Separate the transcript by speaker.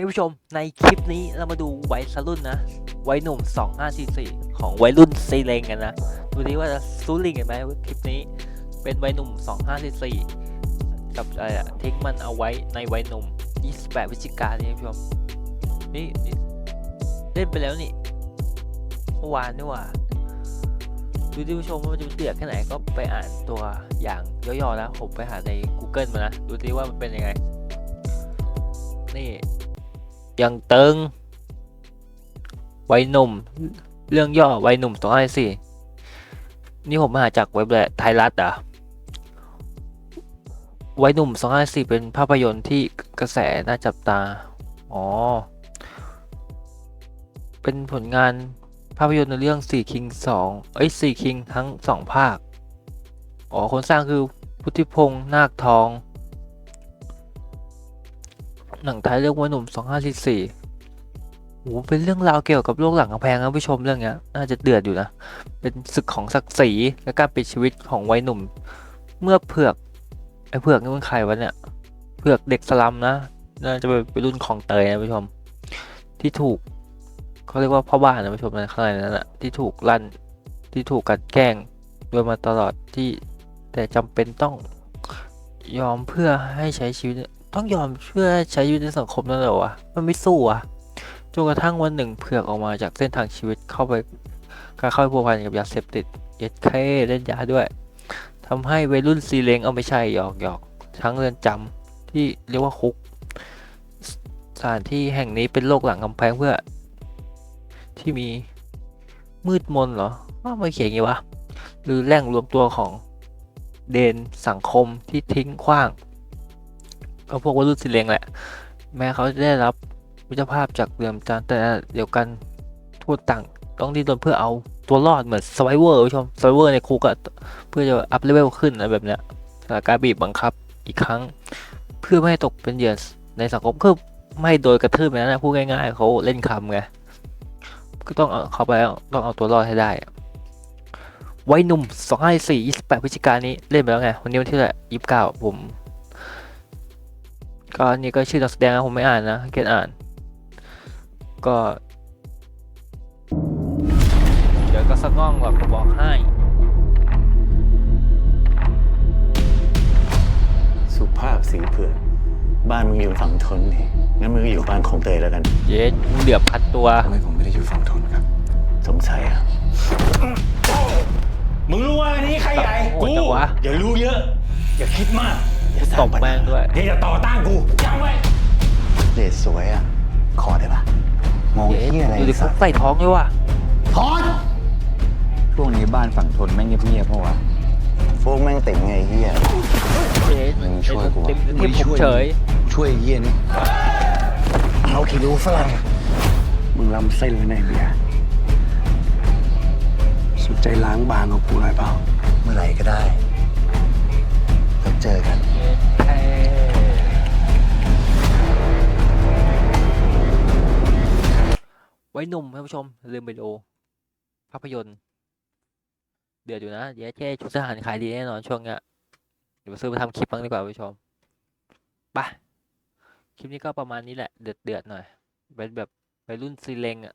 Speaker 1: คผู้ชมในคลิปนี้เรามาดูวัยรุ่นนะวัยหนุ่ม 2544 ของวัยรุ่นซีเลงกันนะ ดูดิว่าจะสู้ลิงกันไหมคลิปนี้เป็นวัยหนุ่ม 2544 กับอะไรอะทิ้งมันเอาไว้ในวัยหนุ่ม 28พฤศจิกายนนี้ผู้ชมนี่เล่นไปแล้วนี่เมื่อวานนี่ว่าดูดิผู้ชมว่ามันจะเดือดแค่ไหนก็ไปอ่านตัวอย่างย่อๆแล้วผมไปหาใน Google มานะ ดูดิว่ามันเป็นยังไงนี่ ยังเติงวัยหนุ่ม เรื่องย่อวัยหนุ่มสองห้าสี่นี่ผมมาหาจากเว็บเลยไทยรัฐอะวัยหนุ่มสองห้าสี่เป็นภาพยนตร์ที่กระแสน่าจับตา อ๋อ เป็นผลงานภาพยนตร์ในเรื่องสี่คิงสองเอ้ยสี่คิงทั้งสองภาค อ๋อ คนสร้างคือพุทธิพงษ์นาคทอง หนังไทยเรื่องวัยหนุ่ม 2544โอ้โหเป็นเรื่องราวเกี่ยวกับโลกหลังกำแพงนะผู้ชมเรื่องเนี้ยน่าจะเดือดอยู่นะ เป็นศึกของศักดิ์ศรีและการปิดชีวิตของวัยหนุ่ม เมื่อเผือกไอ้เผือกนี่มันใครวะเนี่ยเผือกเด็กสลัมนะน่าจะเป็นรุ่นของเตยนะผู้ชม ที่ถูกเขาเรียกว่าพ่อบ้านนะผู้ชมในข้างในนั้นนะที่ถูกลั่นที่ถูกกัดแกล้งโดยมาตลอดที่แต่จำเป็นต้องยอมเพื่อให้ใช้ชีวิต ต้องยอมเพื่อใช้ชีวิตในสังคมนั่นเหรอวะมันไม่สู้อะจนกระทั่งวันหนึ่งเผือกออกมาจากเส้นทางชีวิตเข้าไปการเข้าไปพัวพันกับยาเสพติดเย็ดเคเล่นยาด้วยทำให้วัยรุ่นซีเลงเอาไม่ใช่หยอกหยอกทั้งเรือนจำที่เรียกว่าคุก สถานที่แห่งนี้เป็นโลกหลังกำแพงเพื่อ ที่มีมืดมนเหรอว่าไม่เขียนอย่างวะหรือแหล่งรวมตัวของเดนสังคมที่ทิ้งขว้าง ก็พวกวัยรุ่นสีเลงแหละ แม้เขาจะได้รับวิจภาพจากเรือนจำแต่เดียวกันทั่วต่างต้องดิ้นรนเพื่อเอาตัวรอดเหมือนสไวเวอร์ผู้ชมสไวเวอร์ในคุกอะเพื่อจะอัพเลเวลขึ้นอะไรแบบเนี้ยสถานการณ์บีบบังคับอีกครั้ง เพื่อไม่ให้ตกเป็นเหยื่อในสังคมคือไม่โดยกระทืบนั้นะพูดง่าย ๆเขาเล่นคำไงก็ต้องเอาเขาไปต้องเอาตัวรอดให้ได้อะวัยหนุ่ม254 28พฤศจิกายนนี้เล่นไปแล้วไง วันนี้วันที่เท่าไหร่29ผม ก็อันนี่ก็ชื่อนักแสดงนะผมไม่อ่านนะเกตอ่าน ก็ เดี๋ยวก็สักง่องแบบผมบอกให้
Speaker 2: สุภาพสิงห์เผือกบ้านมึงอยู่ฝั่งทนนี่งั้นมึงก็อยู่บ้านของเตยแล้วกัน
Speaker 1: เย็ดงูเหลือบพัดตัว
Speaker 3: ทำไมผมไม่ได้อยู่ฝั่งทนครับ
Speaker 2: สงสัยอะมึงรู้ว่านี่ใครใหญ่
Speaker 1: โอ้ยจังวะ
Speaker 2: อย่ารู้เยอะ อย่าคิดมาก อย่าสร้า
Speaker 1: ต
Speaker 2: ง
Speaker 1: บ
Speaker 2: ปัญ
Speaker 1: แม่
Speaker 2: หาง
Speaker 1: ด้วย
Speaker 2: เดี๋ยวจะต่อต้านกูจำไว้ เดชสวยอะ ขอได้ปะมอง
Speaker 1: เย็ด
Speaker 2: ที่อะไร
Speaker 1: ดูดิ
Speaker 2: สั
Speaker 1: คุ
Speaker 2: ต
Speaker 1: ก
Speaker 2: ว์
Speaker 1: ใส่ท้องด้วยว่ะ
Speaker 2: ถอน
Speaker 3: ช่วงนี้บ้านฝั่งทนแม่งเงียบๆเพราะว่า
Speaker 2: โฟกแม่งเต็มไงเฮีย
Speaker 1: เย็ด
Speaker 3: มึงช่วยกูวะ
Speaker 1: เต็มเต็มผมเฉย
Speaker 3: ช่วยไอ้เยี่ยนี่
Speaker 2: เอาขี้รู้ฝรั่ง
Speaker 4: มึงลำเส้นเลยนะไอ้เบียร์สุดใจล้างบางกับกูหน่อยเปล่า
Speaker 2: เมื่อไหร่ก็ได้แล้ว เจอกัน
Speaker 1: ไว้หนุ่มท่านผู้ชม ลืมไปดูภาพยนตร์ เดือดอยู่นะเดี๋ยวแค่ชุดทหารขายดีแน่นอนช่วงเนี้ยเดี๋ยวไปซื้อไปทำคลิปบ้างดีกว่าผู้ชมไปคลิปนี้ก็ประมาณนี้แหละ เดือดเดือดหน่อยเป็นแบบวัยรุ่นซีเลงอะ